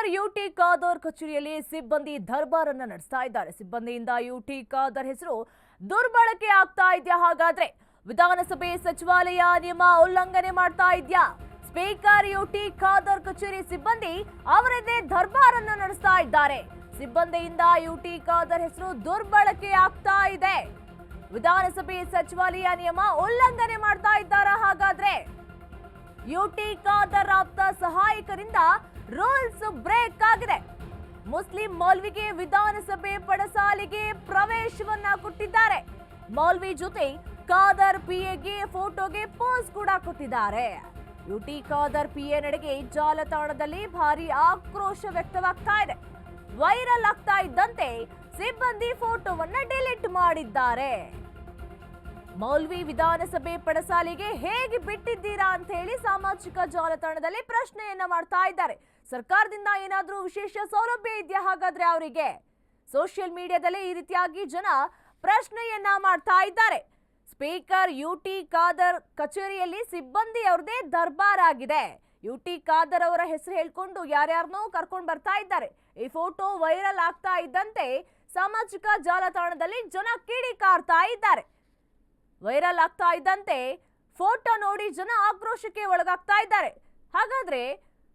Speaker UT Khader ಕಚೇರಿಯಲ್ಲಿ ಸಿಬ್ಬಂದಿ ದರ್ಬಾರ್ ಅನ್ನ ನಡೆಸ್ತಾ ಇದ್ದಾರೆ. ಸಿಬ್ಬಂದಿಯಿಂದ ಯುಟಿ ಖಾದರ್ ಹೆಸರು ದುರ್ಬಳಕೆ ಆಗ್ತಾ ಇದೆಯಾ ಹಾಗಾದ್ರೆ? ವಿಧಾನಸಭೆ ಸಚಿವಾಲಯ ನಿಯಮ ಉಲ್ಲಂಘನೆ ಮಾಡ್ತಾ ಇದೆಯಾ? ಸ್ಪೀಕರ್ ಯುಟಿ ಖಾದರ್ ಕಚೇರಿ ಸಿಬ್ಬಂದಿ ಅವರದೇ ದರ್ಬಾರ್ ನಡೆಸ್ತಾ ಇದ್ದಾರೆ. ಸಿಬ್ಬಂದಿಯಿಂದ ಯುಟಿ ಖಾದರ್ ಹೆಸರು ದುರ್ಬಳಕೆ ಆಗ್ತಾ ಇದೆ. ವಿಧಾನಸಭೆ ಸಚಿವಾಲಯ ನಿಯಮ ಉಲ್ಲಂಘನೆ ಮಾಡ್ತಾ ಇದ್ದಾರಾ ಹಾಗಾದ್ರೆ? ಯುಟಿ ಖಾದರ್ ಆಪ್ತ ಸಹಾಯಕರಿಂದ ರೂಲ್ಸ್ ಬ್ರೇಕ್ ಆಗಿದೆ. ಮುಸ್ಲಿಂ ಮೌಲ್ವಿಗೆ ವಿಧಾನಸಭೆ ಪಡಸಾಲಿಗೆ ಪ್ರವೇಶವನ್ನ ಕೊಟ್ಟಿದ್ದಾರೆ. ಮೌಲ್ವಿ ಜೊತೆ ಖಾದರ್ ಪಿಎಗೆ ಫೋಟೋಗೆ ಪೋಸ್ ಕೂಡ ಕೊಟ್ಟಿದ್ದಾರೆ. ಯುಟಿ ಖಾದರ್ ಪಿಎ ನಡೆಗೆ ಜಾಲತಾಣದಲ್ಲಿ ಭಾರಿ ಆಕ್ರೋಶ ವ್ಯಕ್ತವಾಗ್ತಾ ಇದೆ. ವೈರಲ್ ಆಗ್ತಾ ಇದ್ದಂತೆ ಸಿಬ್ಬಂದಿ ಫೋಟೋವನ್ನ ಡಿಲೀಟ್ ಮಾಡಿದ್ದಾರೆ. ಮೌಲ್ವಿ ವಿಧಾನಸಭೆ ಪಡಸಾಲಿಗೆ ಹೇಗೆ ಬಿಟ್ಟಿದ್ದೀರಾ ಅಂತ ಹೇಳಿ ಸಾಮಾಜಿಕ ಜಾಲತಾಣದಲ್ಲಿ ಪ್ರಶ್ನೆಯನ್ನ ಮಾಡ್ತಾ ಇದ್ದಾರೆ. ಸರ್ಕಾರದಿಂದ ಏನಾದರೂ ವಿಶೇಷ ಸೌಲಭ್ಯ ಇದೆಯಾ ಹಾಗಾದ್ರೆ ಅವರಿಗೆ? ಸೋಷಿಯಲ್ ಮೀಡಿಯಾದಲ್ಲಿ ಈ ರೀತಿಯಾಗಿ ಜನ ಪ್ರಶ್ನೆಯನ್ನ ಮಾಡ್ತಾ ಇದ್ದಾರೆ. ಸ್ಪೀಕರ್ ಯು ಟಿ ಖಾದರ್ ಕಚೇರಿಯಲ್ಲಿ ಸಿಬ್ಬಂದಿ ಅವ್ರದೇ ದರ್ಬಾರ್ ಆಗಿದೆ. ಯುಟಿ ಖಾದರ್ ಅವರ ಹೆಸರು ಹೇಳ್ಕೊಂಡು ಯಾರ್ಯಾರನ್ನೋ ಕರ್ಕೊಂಡು ಬರ್ತಾ ಇದ್ದಾರೆ. ಈ ಫೋಟೋ ವೈರಲ್ ಆಗ್ತಾ ಇದ್ದಂತೆ ಸಾಮಾಜಿಕ ಜಾಲತಾಣದಲ್ಲಿ ಜನ ಕಿಡಿಕಾರ್ತಾ ಇದ್ದಾರೆ. ವೈರಲ್ ಆಗ್ತಾ ಇದ್ದಂತೆ ಫೋಟೋ ನೋಡಿ ಜನ ಆಕ್ರೋಶಕ್ಕೆ ಒಳಗಾಗ್ತಾ ಇದ್ದಾರೆ. ಹಾಗಾದ್ರೆ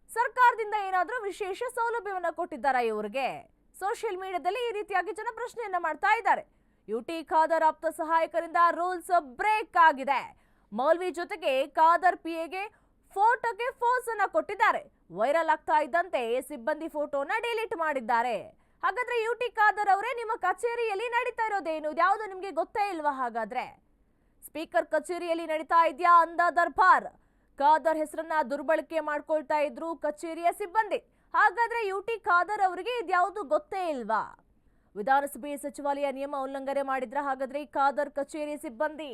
ಸರ್ಕಾರದಿಂದ ಏನಾದರೂ ವಿಶೇಷ ಸೌಲಭ್ಯವನ್ನ ಕೊಟ್ಟಿದ್ದಾರಾ ಇವರಿಗೆ ಸೋಷಿಯಲ್ ಮೀಡಿಯಾದಲ್ಲಿ ಈ ರೀತಿಯಾಗಿ ಜನ ಪ್ರಶ್ನೆಯನ್ನ ಮಾಡ್ತಾ ಇದ್ದಾರೆ. ಯುಟಿ ಖಾದರ್ ಆಪ್ತ ಸಹಾಯಕರಿಂದ ರೂಲ್ಸ್ ಬ್ರೇಕ್ ಆಗಿದೆ. ಮೌಲ್ವಿ ಜೊತೆಗೆ ಖಾದರ್ ಪಿಎಗೆ ಫೋಟೋಗೆ ಫೋಸ್ ಅನ್ನ ಕೊಟ್ಟಿದ್ದಾರೆ. ವೈರಲ್ ಆಗ್ತಾ ಇದ್ದಂತೆ ಸಿಬ್ಬಂದಿ ಫೋಟೋನ ಡಿಲೀಟ್ ಮಾಡಿದ್ದಾರೆ. ಹಾಗಾದ್ರೆ ಯುಟಿ ಖಾದರ್ ಅವರೇ ನಿಮ್ಮ ಕಚೇರಿಯಲ್ಲಿ ನಡೀತಾ ಇರೋದೇನು? ಯಾವುದು ನಿಮ್ಗೆ ಗೊತ್ತೇ ಇಲ್ವಾ ಹಾಗಾದ್ರೆ? ಸ್ಪೀಕರ್ ಕಚೇರಿಯಲ್ಲಿ ನಡೀತಾ ಇದೆಯಾ ಅಂದ ದರ್ಬಾರ್. ಖಾದರ್ ಹೆಸರನ್ನ ದುರ್ಬಳಕೆ ಮಾಡ್ಕೊಳ್ತಾ ಇದ್ರು ಕಚೇರಿಯ ಸಿಬ್ಬಂದಿ. ಹಾಗಾದ್ರೆ ಯುಟಿ ಖಾದರ್ ಅವರಿಗೆ ಇದ್ಯಾವುದು ಗೊತ್ತೇ ಇಲ್ವಾ? ವಿಧಾನಸಭೆ ಸಚಿವಾಲಯ ನಿಯಮ ಉಲ್ಲಂಘನೆ ಮಾಡಿದ್ರ ಹಾಗಾದ್ರೆ ಖಾದರ್ ಕಚೇರಿ ಸಿಬ್ಬಂದಿ.